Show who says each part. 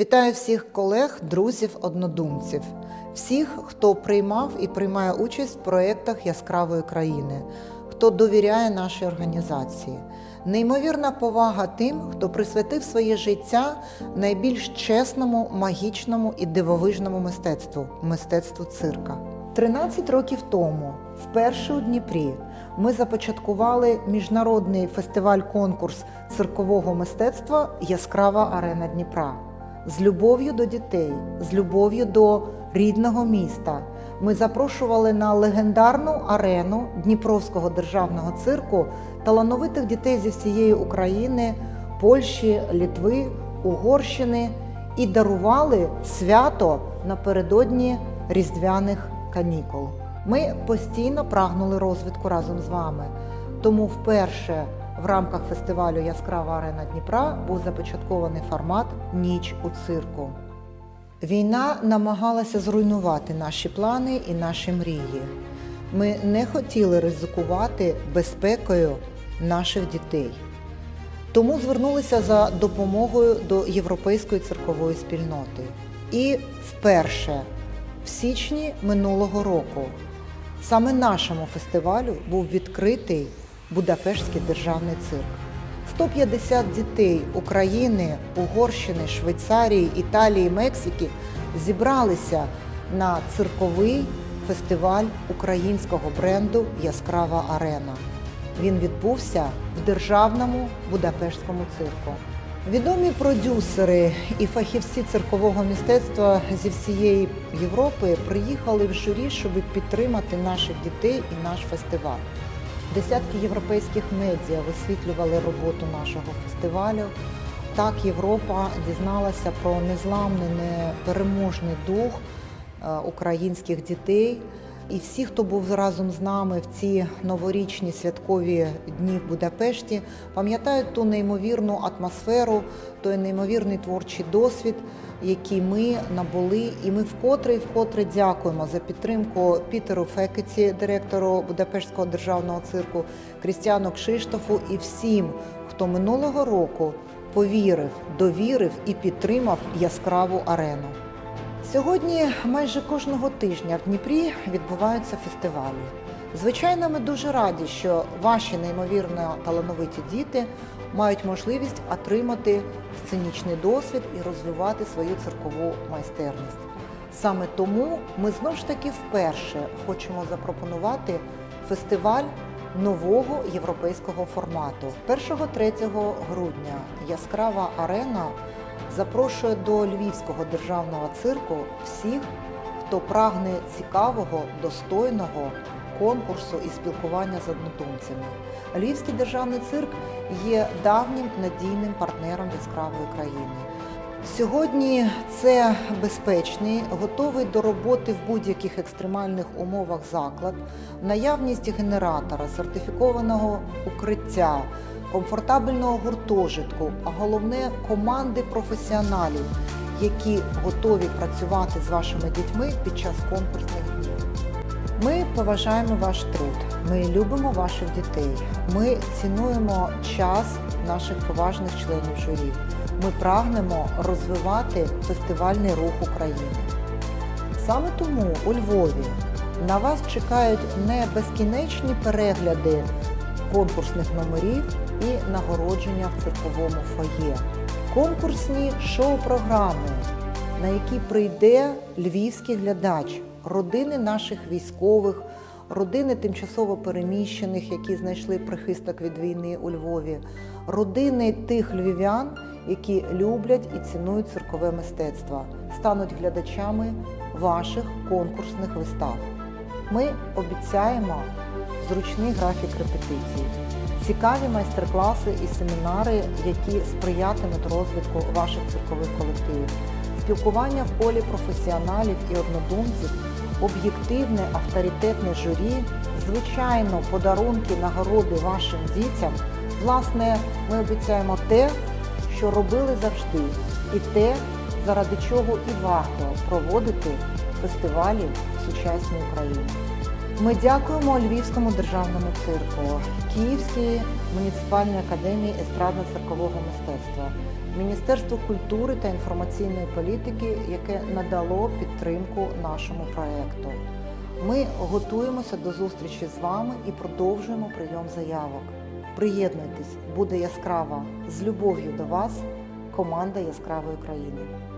Speaker 1: Вітаю всіх колег, друзів, однодумців, всіх, хто приймав і приймає участь в проєктах яскравої країни, хто довіряє нашій організації. Неймовірна повага тим, хто присвятив своє життя найбільш чесному, магічному і дивовижному мистецтву мистецтву цирка. 13 років тому, вперше у Дніпрі, ми започаткували міжнародний фестиваль-конкурс циркового мистецтва Яскрава арена Дніпра. З любов'ю до дітей, з любов'ю до рідного міста. Ми запрошували на легендарну арену Дніпровського державного цирку талановитих дітей зі всієї України, Польщі, Літви, Угорщини і дарували свято напередодні різдвяних канікул. Ми постійно прагнули розвитку разом з вами. Тому вперше в рамках фестивалю Яскрава арена Дніпра був започаткований формат Ніч у цирку. Війна намагалася зруйнувати наші плани і наші мрії. Ми не хотіли ризикувати безпекою наших дітей. Тому звернулися за допомогою до Європейської циркової спільноти. І вперше, в січні минулого року, саме нашому фестивалю був відкритий Будапештський державний цирк. 150 дітей України, Угорщини, Швейцарії, Італії, Мексики зібралися на цирковий фестиваль українського бренду Яскрава арена. Він відбувся в державному Будапештському цирку. Відомі продюсери і фахівці циркового мистецтва зі всієї Європи приїхали в журі, щоб підтримати наших дітей і наш фестиваль. Десятки європейських медіа висвітлювали роботу нашого фестивалю. Так Європа дізналася про незламний, непереможний дух е, українських дітей. І всі, хто був разом з нами в ці новорічні святкові дні в Будапешті, пам'ятають ту неймовірну атмосферу, той неймовірний творчий досвід, який ми набули. І ми вкотре і вкотре дякуємо за підтримку Пітеру Фекеці, директору Будапештського державного цирку, Крістіану Кшиштофу і всім, хто минулого року повірив, довірив і підтримав яскраву арену. Сьогодні майже кожного тижня в Дніпрі відбуваються фестивалі. Звичайно, ми дуже раді, що ваші неймовірно талановиті діти мають можливість отримати сценічний досвід і розвивати свою циркову майстерність. Саме тому ми знову ж таки вперше хочемо запропонувати фестиваль нового європейського формату. 1-3 грудня яскрава арена запрошує до Львівського державного цирку всіх, хто прагне цікавого, достойного конкурсу і спілкування з однодумцями. Львівський державний цирк є давнім надійним партнером яскравої країни. Сьогодні це безпечний, готовий до роботи в будь-яких екстремальних умовах заклад, наявність генератора, сертифікованого укриття, комфортабельного гуртожитку, а головне команди професіоналів, які готові працювати з вашими дітьми під час конкурсних днів. Ми поважаємо ваш труд, ми любимо ваших дітей, ми цінуємо час наших поважних членів журі. Ми прагнемо розвивати фестивальний рух України. Саме тому у Львові на вас чекають не безкінечні перегляди конкурсних номерів і нагородження в цирковому фоє, конкурсні шоу-програми, на які прийде львівський глядач, родини наших військових, родини тимчасово переміщених, які знайшли прихисток від війни у Львові, родини тих львів'ян, які люблять і цінують циркове мистецтво, стануть глядачами ваших конкурсних вистав. Ми обіцяємо зручний графік репетицій, цікаві майстер-класи і семінари, які сприятимуть розвитку ваших циркових колективів, спілкування в колі професіоналів і однодумців, об'єктивне авторитетне журі, звичайно, подарунки, нагороди вашим дітям. Власне, ми обіцяємо те, що робили завжди, і те, заради чого і варто проводити фестивалі сучасній Україні. Ми дякуємо Львівському державному цирку, Київській муніципальній академії естрадно-циркового мистецтва, Міністерству культури та інформаційної політики, яке надало підтримку нашому проєкту. Ми готуємося до зустрічі з вами і продовжуємо прийом заявок. Приєднуйтесь, буде яскрава з любов'ю до вас команда Яскравої країни.